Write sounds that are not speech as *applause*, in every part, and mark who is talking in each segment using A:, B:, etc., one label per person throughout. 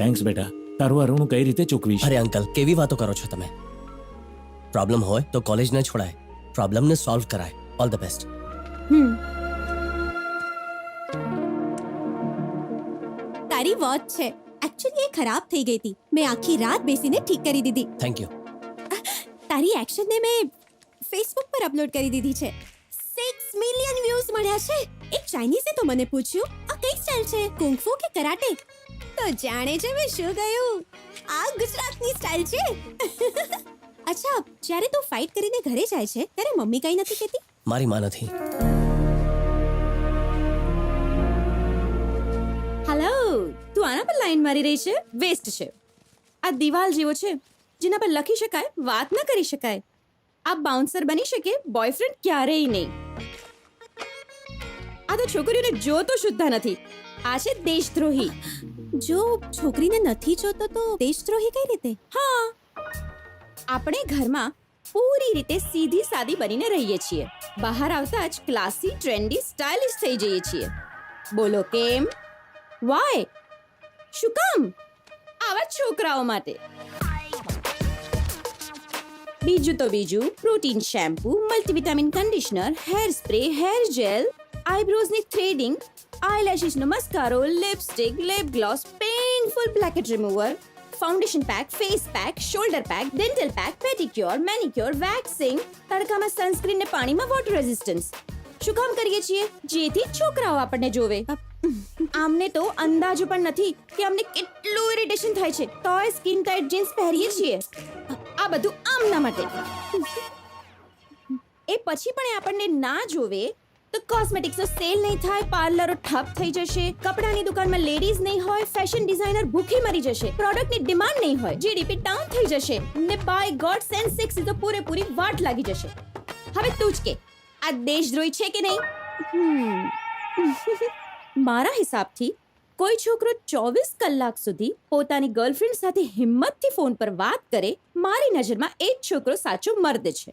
A: Thanks બેટા તારું અરુણ કઈ રીતે ચૂકવીશ?
B: અરે અંકલ કેવી વાતો કરો છો તમે? પ્રોબ્લેમ હોય તો કોલેજ ન છોડાય. પ્રોબ્લેમને સોલ્વ કરાય. ઓલ ધ બેસ્ટ
C: હમ. તારી વોચ છે. એકચ્યુઅલી એ ખરાબ થઈ ગઈ હતી. મેં આખી રાત બેસીને ઠીક કરી દીધી.
B: થેન્ક યુ
C: તારી એક્શનને મેં ફેસબુક પર અપલોડ કરી દીધી છે. સિક્સ મિલિયન વ્યૂઝ મળ્યા છે. એક ચાઇનીઝે તો મને પૂછ્યું આ કઈ સ્ટાઇલ છે? કુંફુ કે કરાટે તો જાણે છે મેં શું કહ્યું? આ ગુજરાતની સ્ટાઇલ છે. *laughs* અચ્છા જ્યારે તું ફાઇટ કરીને ઘરે જાય છે ત્યારે મમ્મી કઈ નથી કહેતી?
B: મારી માં નથી.
D: હેલો તું આના પર લાઈન મારી રહી છે? વેસ્ટ છે. આ દિવાલ જેવો છે જેના પર લખી શકાય વાત ન કરી શકાય. આ બાઉન્સર બની શકે બોયફ્રેન્ડ ક્યારેય નહીં. આ તો છોકરીઓને જોતો શુદ્ધા નથી. આ છે દેશદ્રોહી.
C: જો છોકરીને નથી જોતો તો દેશદ્રોહી કઈ રીતે?
D: હા. આપણે ઘરમાં પૂરી રીતે સીધી સાદી બનીને રહીએ છીએ. બહાર આવતા જ ક્લાસી ટ્રેન્ડી સ્ટાઇલિશ થઈ જઈએ છીએ. બોલો કેમ? વાય શું કામ? આવા છોકરાઓ માટે. બીજું તો બીજું protein shampoo multivitamin conditioner hair spray hair gel આઈબ્રોઝની threading આઈલેશિસનો mascara lipstick lip gloss painful blackhead remover foundation pack face pack shoulder pack dental pack pedicure manicure waxing તડકામાં સનસ્ક્રીન ને પાણીમાં વોટર રેઝિસ્ટન્સ શું કામ કરીએ છીએ જેથી છોકરાઓ આપણને જોવે આમને તો અંદાજો પણ નથી કે અમને કેટલું ઇરિટેશન થાય છે તોય સ્કિન ટાઇટ જીન્સ પહેરીએ છીએ આ બધું આમના માટે એ પછી પણ એ આપણને ના જોવે તો કોસ્મેટિક્સનો સેલ નહીં થાય પાર્લરો ઠપ થઈ જશે, કપડાની દુકાનમાં લેડીઝ નહીં હોય ફેશન ડિઝાઇનર ભૂખી મરી જશે પ્રોડક્ટની ડિમાન્ડ નહીં હોય જીડીપી ડાઉન થઈ જશે ને બાય ગોડ સેન્સ સિક્સ તો પૂરેપૂરી વાટ લાગી જશે. હવે તું જ કે, આ દેશદ્રોહી છે કે નહીં. *laughs* મારા હિસાબથી, કોઈ છોકરો ચોવીસ કલાક સુધી પોતાની ગર્લફ્રેન્ડ સાથે હિંમતથી ફોન પર વાત કરે, મારી નજરમાં એ જ છોકરો સાચો મર્દ છે.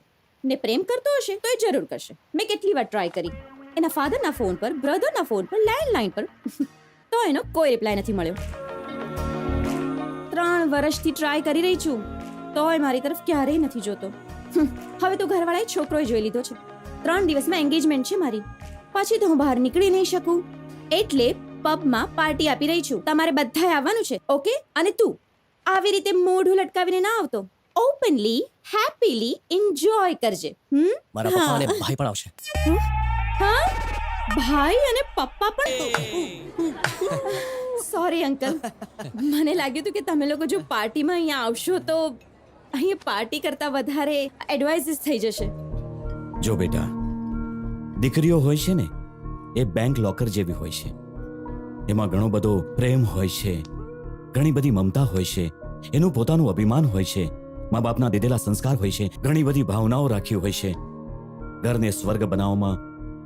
D: ને પ્રેમ કરતો હશે તો એ જરૂર કરશે. મેં કેટલી વાર ટ્રાય કરી. એના ફાધરના ફોન પર બ્રધરના ફોન પર લેન્ડલાઇન પર *laughs* તો એનો કોઈ રિપ્લાય નથી મળ્યો. ત્રણ વર્ષથી ટ્રાય કરી રહી છું. તોય મારી તરફ ક્યારેય નથી જોતો. હવે તો ઘરવાળાએ છોકરોએ જોઈ લીધો છે. ત્રણ દિવસમાં એન્ગેજમેન્ટ છે મારી. પછી તો હું બહાર નીકળી નહીં શકું. એટલે પબમાં પાર્ટી આપી રહી છું. તમારે બધાએ આવવાનું છે ઓકે અને તું? આવી રીતે મોઢું લટકાવીને ના આવતો. ઓપનલી હેપીલી એન્જોય કરજે. હમ?
B: મારા પપ્પા અને ભાઈ પણ આવશે.
D: હા? ભાઈ અને પપ્પા પણ? સોરી અંકલ મને લાગ્યું હતું કે તમે લોકો જો પાર્ટીમાં અહીંયા આવશો તો અહીંયા પાર્ટી કરતા વધારે એડવાઇસીસ થઈ જશે.
A: જો બેટા દીકરીઓ હોય છે ને એ બેંક લોકર જેવી હોય છે. એમાં ઘણો બધો પ્રેમ હોય છે ઘણી બધી મમતા હોય છે એનું પોતાનું અભિમાન હોય છે. મા બાપના દીધેલા સંસ્કાર હોય છે ઘણી બધી ભાવનાઓ રાખી હોય છે. ઘરને સ્વર્ગ બનાવવામાં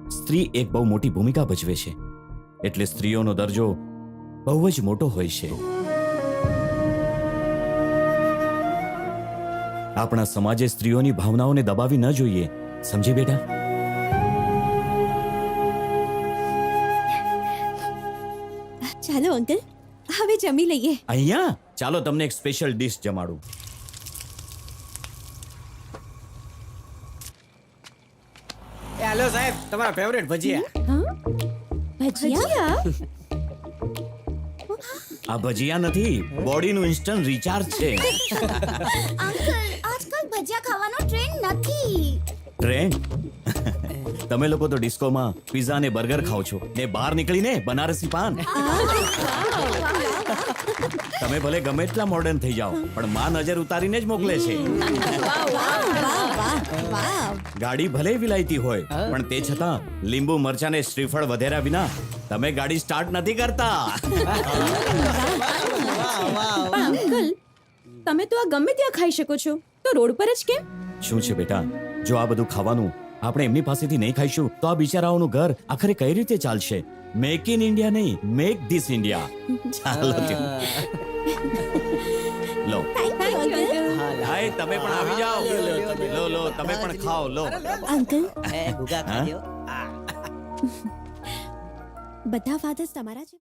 A: સ્ત્રી એક બહુ મોટી ભૂમિકા ભજવે છે. એટલે સ્ત્રીઓનો દરજ્જો બહુ જ મોટો હોય છે. આપણા સમાજે સ્ત્રીઓની ભાવનાઓને દબાવી ન જોઈએ. સમજી બેટા?
C: ચાલો અંકલ હવે જમી લઈએ.
A: અહીંયા? ચાલો તમને એક સ્પેશિયલ ડિશ જમાડું.
E: એ હેલો સાહેબ તમારા ફેવરેટ ભજીયા.
C: ભજીયા?
A: આ ભજીયા નથી બોડીનું ઇન્સ્ટન્ટ રિચાર્જ છે.
F: અંકલ આજકાલ ભજીયા ખાવાનો ટ્રેન્ડ નથી.
A: ટ્રેન્ડ તમે લોકો તો ડિસ્કોમાં પિઝા ને બર્ગર ખાઓ છો. ને બહાર નીકળીને બનારસી પાન. *laughs* તમે ભલે ગમે એટલા મોડર્ન થઈ જાઓ પણ માં નજર ઉતારીને જ મોકલે છે. ગાડી ભલે વિલાયતી હોય પણ તે છતાં લીંબુ મરચા ને શ્રીફળ વધેરા વિના તમે ગાડી સ્ટાર્ટ નથી કરતા.
D: પણ અંકલ તમે તો આ ગમે ત્યાં ખાઈ શકો છો. તો રોડ પર જ કેમ?
A: શું છે બેટા? જો આ બધું ખાવાનું આપણે એમની પાસેથી નહીં ખાઈશું તો આ બિચારાઓનું ઘર આખરે કઈ રીતે ચાલશે? મેક ઇન ઇન્ડિયા નહીં મેક ધીસ ઇન્ડિયા ચાલો લો
C: થેન્ક યુ અંકલ
A: તમે પણ આવી જાઓ. લો લો તમે પણ ખાઓ લો.
C: અંકલ?
E: એ ભૂગા ખાજો *laughs*
C: બધા ફાધર્સ તમારા છે